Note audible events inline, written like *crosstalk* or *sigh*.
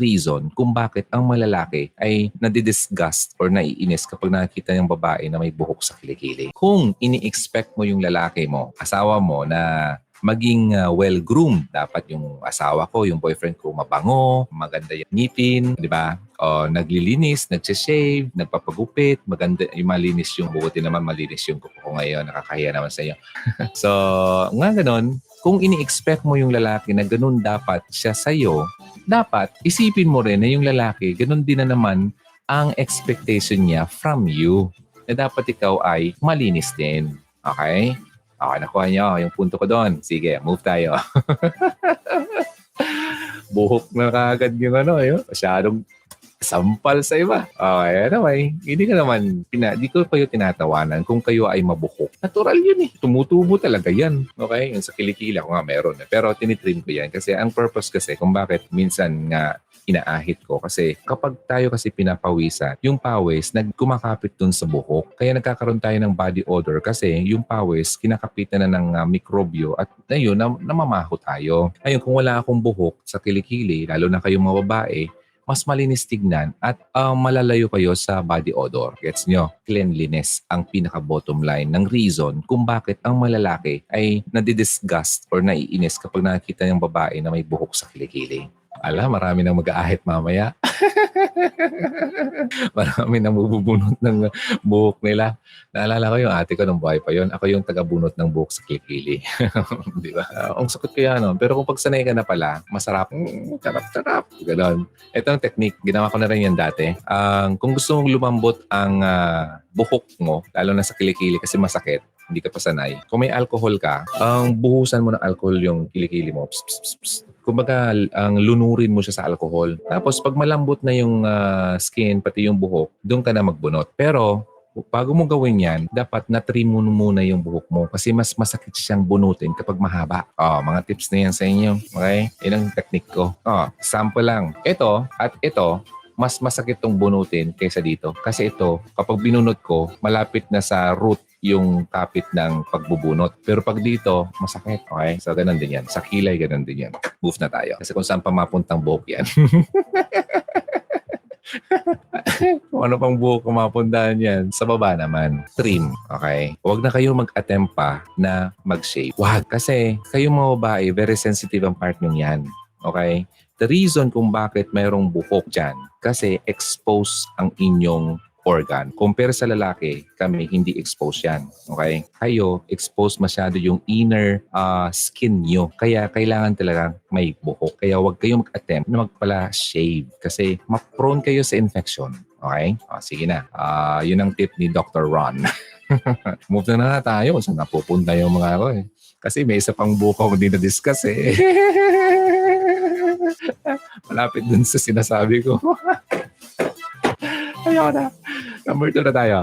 reason kung bakit ang malalaki ay nadidisgust or naiinis kapag nakikita ng babae na may buhok sa kilikili. Kung ini-expect mo yung lalaki mo, asawa mo na maging uh, well-groomed. Dapat yung asawa ko, yung boyfriend ko mabango, maganda yung ngipin, di ba? O, naglilinis, nagsishave, nagpapagupit, maganda, yung malinis yung buti naman, malinis yung kuko ko ngayon, nakakahiya naman sa iyo. *laughs* so, nga ganun, kung ini-expect mo yung lalaki na ganun dapat siya sa'yo, dapat isipin mo rin na yung lalaki, ganun din na naman ang expectation niya from you. Na dapat ikaw ay malinis din. Okay? Okay, nakuha niyo yung punto ko doon. Sige, move tayo. *laughs* Buhok na kagad yung ano, yun. Masyadong sampal sa iba. Okay, anyway, hindi ka naman, pina, di ko kayo tinatawanan kung kayo ay mabuhok. Natural yun eh. Tumutubo talaga yan. Okay? Yung sa kilikili ako nga meron. Eh. Pero tinitrim ko yan kasi ang purpose kasi kung bakit minsan nga inaahit ko kasi kapag tayo kasi pinapawisan, yung pawis nagkumakapit dun sa buhok. Kaya nagkakaroon tayo ng body odor kasi yung pawis kinakapitan na ng uh, mikrobyo at ayun, na, namamaho tayo. Ayun, kung wala akong buhok sa kilikili, lalo na kayong mga babae, mas malinis tignan at uh, malalayo kayo sa body odor. Gets nyo? Cleanliness ang pinaka-bottom line ng reason kung bakit ang malalaki ay nadidisgust or naiinis kapag nakikita ng babae na may buhok sa kilikili. Ala, marami nang mag-aahit mamaya. *laughs* marami nang bububunot ng buhok nila. Naalala ko yung ate ko nung buhay pa yon. Ako yung tagabunot ng buhok sa kilikili. *laughs* Di ba? Uh, ang sakit kaya no. Pero kung pagsanay ka na pala, masarap. Mm, sarap-sarap. Ganon. Ito ang technique. Ginawa ko na rin yan dati. Ang kung gusto mong lumambot ang uh, buhok mo, lalo na sa kilikili kasi masakit, hindi ka pa sanay. Kung may alcohol ka, ang buhusan mo ng alcohol yung kilikili mo. Pss, pss, pss. Kumbaga, ang lunurin mo siya sa alcohol. Tapos, pag malambot na yung uh, skin, pati yung buhok, doon ka na magbunot. Pero, bago mo gawin yan, dapat na-trim mo muna yung buhok mo kasi mas masakit siyang bunutin kapag mahaba. Oh, mga tips na yan sa inyo. Okay? Yan ang technique ko. Oh, sample lang. Ito at ito, mas masakit tong bunutin kaysa dito. Kasi ito, kapag binunot ko, malapit na sa root yung kapit ng pagbubunot. Pero pag dito, masakit. Okay? So, ganun din yan. Sa kilay, ganun din yan. Move na tayo. Kasi kung saan pa mapuntang buhok yan. *laughs* kung ano pang buhok kung mapuntahan yan, sa baba naman, trim. Okay? Huwag na kayo mag-attempt pa na mag-shave. Wag. Kasi kayong mga babae, very sensitive ang part nyo yan. Okay? The reason kung bakit mayroong buhok dyan, kasi expose ang inyong organ. Compare sa lalaki, kami hindi exposed yan. Okay? Kayo, exposed masyado yung inner uh, skin nyo. Kaya kailangan talaga may buhok. Kaya huwag kayong mag-attempt na magpala shave kasi ma-prone kayo sa infection. Okay? O, sige na. Uh, yun ang tip ni Dr. Ron. *laughs* Move na na tayo kung saan napupunta yung mga ako eh. Kasi may isa pang buko hindi na-discuss eh. *laughs* Malapit dun sa sinasabi ko. Ayoko na. Number two na tayo.